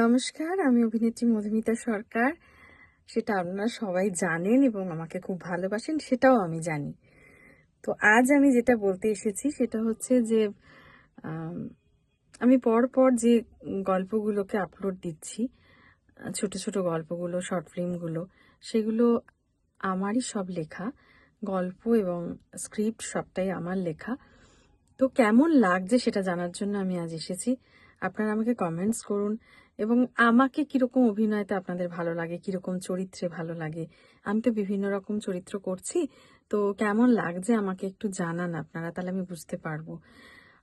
নমস্কার, আমি অভিনেত্রী মধুমিতা সরকার। সেটা আপনারা সবাই জানেন এবং আমাকে খুব ভালোবাসেন, সেটাও আমি জানি। তো আজ আমি যেটা বলতে এসেছি, সেটা হচ্ছে যে, আমি পর পর যে গল্পগুলোকে আপলোড দিচ্ছি, ছোট ছোট গল্পগুলো শর্ট ফিল্মগুলো সেগুলো আমারই সব লেখা। গল্প এবং স্ক্রিপ্ট সবটাই আমার লেখা। তো কেমন লাগছে সেটা জানার জন্য আমি আজ এসেছি। আপনারা আমাকে কমেন্টস করুন। এবং আমাকে কীরকম অভিনয়তে আপনাদের ভালো লাগে, কীরকম চরিত্রে ভালো লাগে? আমি তো বিভিন্ন রকম চরিত্র করছি, তো কেমন লাগছে আমাকে একটু জানান আপনারা, তাহলে আমি বুঝতে পারব।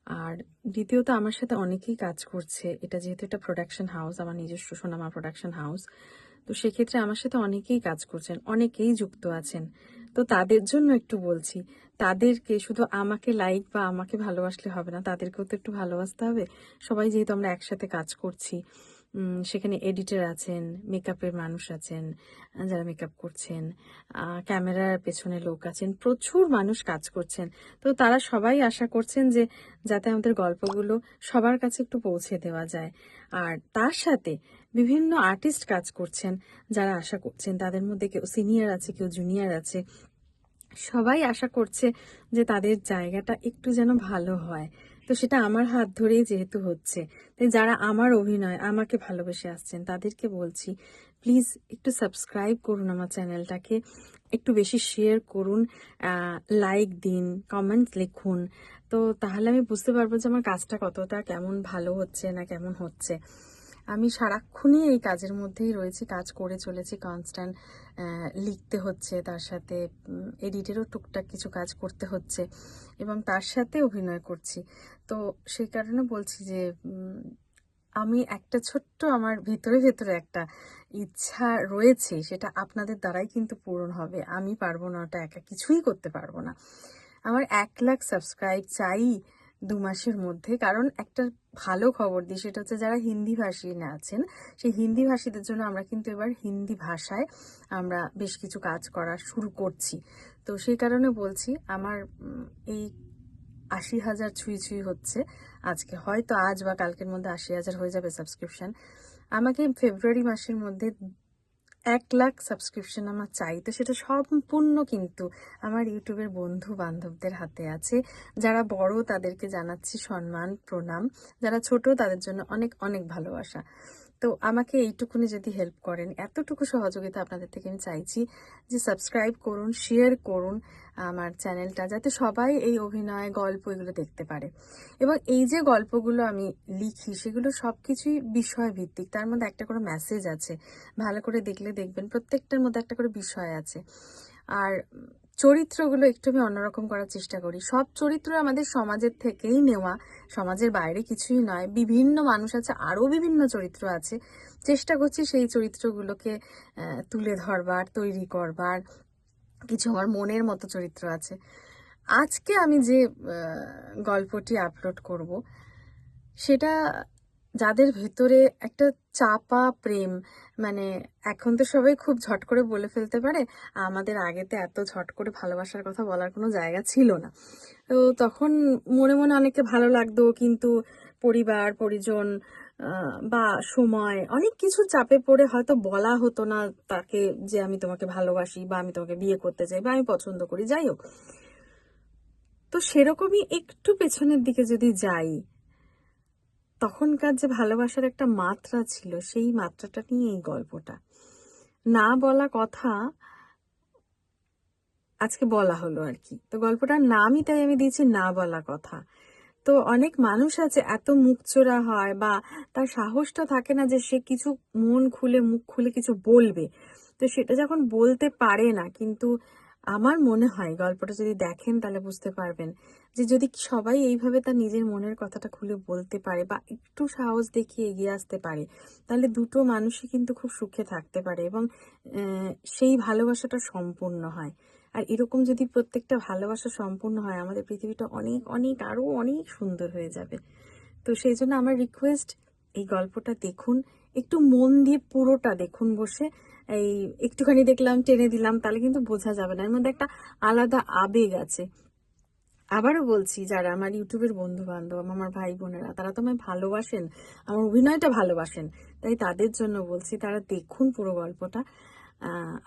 আর দ্বিতীয়ত, আমার সাথে অনেকেই কাজ করছে। এটা যেহেতু একটা প্রোডাকশন হাউস আমার নিজস্ব সোনামা প্রোডাকশন হাউস তো সেক্ষেত্রে আমার সাথে অনেকেই কাজ করছেন, অনেকেই যুক্ত আছেন। তো তাদের জন্য একটু বলছি, তাদেরকে শুধু আমাকে লাইক বা আমাকে ভালোবাসলে হবে না, তাদেরকেও তো একটু ভালোবাসতে হবে। সবাই যেহেতু আমরা একসাথে কাজ করছি সেখানে এডিটর আছেন মেকআপের মানুষ আছেন, যারা মেকআপ করছেন ক্যামেরার পেছনে লোক আছেন, প্রচুর মানুষ কাজ করছেন। তো তারা সবাই আশা করছেন যে যাতে আমাদের গল্পগুলো সবার কাছে একটু পৌঁছে দেওয়া যায়। আর তার সাথে বিভিন্ন আর্টিস্ট কাজ করছেন যারা আশা করছেন। তাদের মধ্যে কেউ সিনিয়র আছে, কেউ জুনিয়র আছে। সবাই আশা করছে যে তাদের জায়গাটা একটু যেন ভালো হয়। তো সেটা আমার হাত ধরেই যেহেতু হচ্ছে, তাই যারা আমার অভিনয়, আমাকে ভালোবেসে আসছেন, তাদেরকে বলছি প্লিজ একটু সাবস্ক্রাইব করুন আমার চ্যানেলটাকে, একটু বেশি শেয়ার করুন লাইক দিন কমেন্ট লিখুন। তো তাহলে আমি বুঝতে পারব যে আমার কাজটা কতটা, কেমন ভালো হচ্ছে না কেমন হচ্ছে। আমি সারাক্ষণই এই কাজের মধ্যেই রয়েছি, কাজ করে চলেছি কনস্ট্যান্ট লিখতে হচ্ছে, তার সাথে এডিটেরও টুকটাক কিছু কাজ করতে হচ্ছে এবং তার সাথে অভিনয় করছি। তো সেই কারণে বলছি যে আমি একটা ছোট্ট আমার ভেতরে ভেতরে একটা ইচ্ছা রয়েছে, সেটা আপনাদের দ্বারাই কিন্তু পূরণ হবে। আমি পারব না ওটা একা, কিছুই করতে পারব না। আমার এক লাখ সাবস্ক্রাইব চাই দু মাসের মধ্যে। কারণ একটা ভালো খবর দিই, সেটা হচ্ছে যারা হিন্দি ভাষী না আছেন, সেই হিন্দি ভাষীদের জন্য আমরা কিন্তু এবার হিন্দি ভাষায় আমরা বেশ কিছু কাজ করা শুরু করছি। তো সেই কারণে বলছি, আমার এই আশি হাজার ছুঁই ছুঁই হচ্ছে। আজকে হয়তো আজ বা কালকের মধ্যে আশি হাজার হয়ে যাবে সাবস্ক্রিপশন আমাকে ফেব্রুয়ারি মাসের মধ্যে এক লাখ সাবস্ক্রিপশন আমার চাই তো সেটা সম্পূর্ণ কিন্তু আমার ইউটিউবের বন্ধু বান্ধবদের হাতে আছে। যারা বড় তাদেরকে জানাচ্ছি সম্মান, প্রণাম। যারা ছোট তাদের জন্য অনেক অনেক ভালোবাসা। তো আমাকে এইটুকুনি যদি হেল্প করেন, এতটুকু সহযোগিতা আপনাদের থেকে আমি চাইছি যে সাবস্ক্রাইব করুন শেয়ার করুন আমার চ্যানেলটা যাতে সবাই এই অভিনয়, গল্প এগুলো দেখতে পারে। এবং এই যে গল্পগুলো আমি লিখি, সেগুলো সবকিছুই বিষয় ভিত্তিক তার মধ্যে একটা করে মেসেজ আছে। ভালো করে দেখলে দেখবেন, প্রত্যেকটার মধ্যে একটা করে বিষয় আছে। আর চরিত্রগুলো একটু আমি অন্যরকম করার চেষ্টা করি। সব চরিত্র আমাদের সমাজের থেকেই নেওয়া, সমাজের বাইরে কিছুই নয়। বিভিন্ন মানুষ আছে, আরও বিভিন্ন চরিত্র আছে। চেষ্টা করছি সেই চরিত্রগুলোকে তুলে ধরবার, তৈরি করবার। কিছু আমার মনের মতো চরিত্র আছে। আজকে আমি যে গল্পটি আপলোড করব, সেটা যাদের ভেতরে একটা চাপা প্রেম মানে এখন তো সবাই খুব ঝট করে বলে ফেলতে পারে, আমাদের আগেতে এত ঝট করে ভালোবাসার কথা বলার কোনো জায়গা ছিল না। তো তখন মনে মনে অনেকে ভালো লাগতো, কিন্তু পরিবার, পরিজন বা সময়, অনেক কিছু চাপে পড়ে হয়তো বলা হতো না তাকে যে আমি তোমাকে ভালোবাসি বা আমি তোমাকে বিয়ে করতে চাই বা আমি পছন্দ করি, যাই হোক। তো সেরকমই একটু পেছনের দিকে যদি যাই তখনকার যে ভালোবাসার একটা মাত্রা ছিল, সেই মাত্রাটা নিয়ে এই গল্পটা। না বলা কথা আজকে বলা হলো আর কি। তো গল্পটার নামই তাই আমি দিয়েছি, না বলা কথা। তো অনেক মানুষ আছে, এত মুখ চোরা হয় বা তার সাহসটা থাকে না যে সে কিছু মন খুলে, মুখ খুলে কিছু বলবে। তো সেটা যখন বলতে পারে না, কিন্তু আমার মনে হয়, গল্পটা যদি দেখেন তাহলে বুঝতে পারবেন যে যদি সবাই এইভাবে তার নিজের মনের কথাটা খুলে বলতে পারে বা একটু সাহস দেখিয়ে এগিয়ে আসতে পারে, তাহলে দুটো মানুষই কিন্তু খুব সুখে থাকতে পারে এবং সেই ভালোবাসাটা সম্পূর্ণ হয়। আর এরকম যদি প্রত্যেকটা ভালোবাসা সম্পূর্ণ হয়, আমাদের পৃথিবীটা অনেক অনেক, আরও অনেক সুন্দর হয়ে যাবে। তো সেই জন্য আমার রিকোয়েস্ট এই গল্পটা দেখুন, একটু মন দিয়ে পুরোটা দেখুন বসে। এই একটুখানি দেখলাম, টেনে দিলাম, তাহলে কিন্তু বোঝা যাবে না। এর মধ্যে একটা আলাদা আবেগ আছে। আবারও বলছি, যারা আমার ইউটিউবের বন্ধু বান্ধব আমার ভাই বোনেরা, তারা তো আমায় ভালোবাসেন, আমার অভিনয়টা ভালোবাসেন, তাই তাদের জন্য বলছি, তারা দেখুন পুরো গল্পটা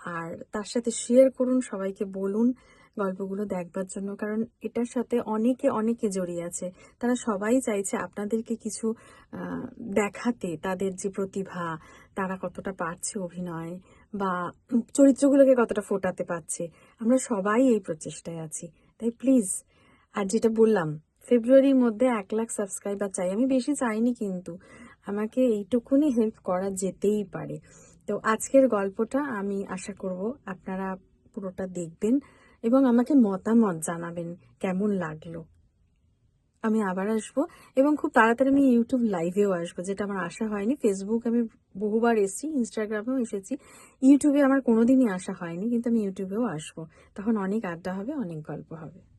আর তার সাথে শেয়ার করুন, সবাইকে বলুন। গল্পগুলো দেখবার জন্য, কারণ এটার সাথে অনেকে অনেকে জড়িয়ে আছে। তারা সবাই চাইছে আপনাদেরকে কিছু দেখাতে তাদের যে প্রতিভা, তারা কতটা পারছে অভিনয় বা চরিত্রগুলোকে কতটা ফোটাতে পারছে। আমরা সবাই এই প্রচেষ্টায় আছি। তাই প্লিজ, আর যেটা বললাম, ফেব্রুয়ারির মধ্যে এক লাখ সাবস্ক্রাইবার চাই। আমি বেশি চাইনি কিন্তু, আমাকে এইটুকুনি হেল্প করা যেতেই পারে। তো আজকের গল্পটা আমি আশা করব আপনারা পুরোটা দেখবেন। এবং আমাকে মতামত জানাবেন কেমন লাগল। আমি আবার আসব এবং খুব তাড়াতাড়ি আমি ইউটিউব লাইভেও আসব, যেটা আমার আশা হয়নি। ফেসবুক আমি বহুবার এসেছি ইনস্টাগ্রামেও এসেছি। ইউটিউবে আমার কোনোদিনই আসা হয়নি, কিন্তু আমি ইউটিউবেও আসব। তখন অনেক আড্ডা হবে, অনেক গল্প হবে।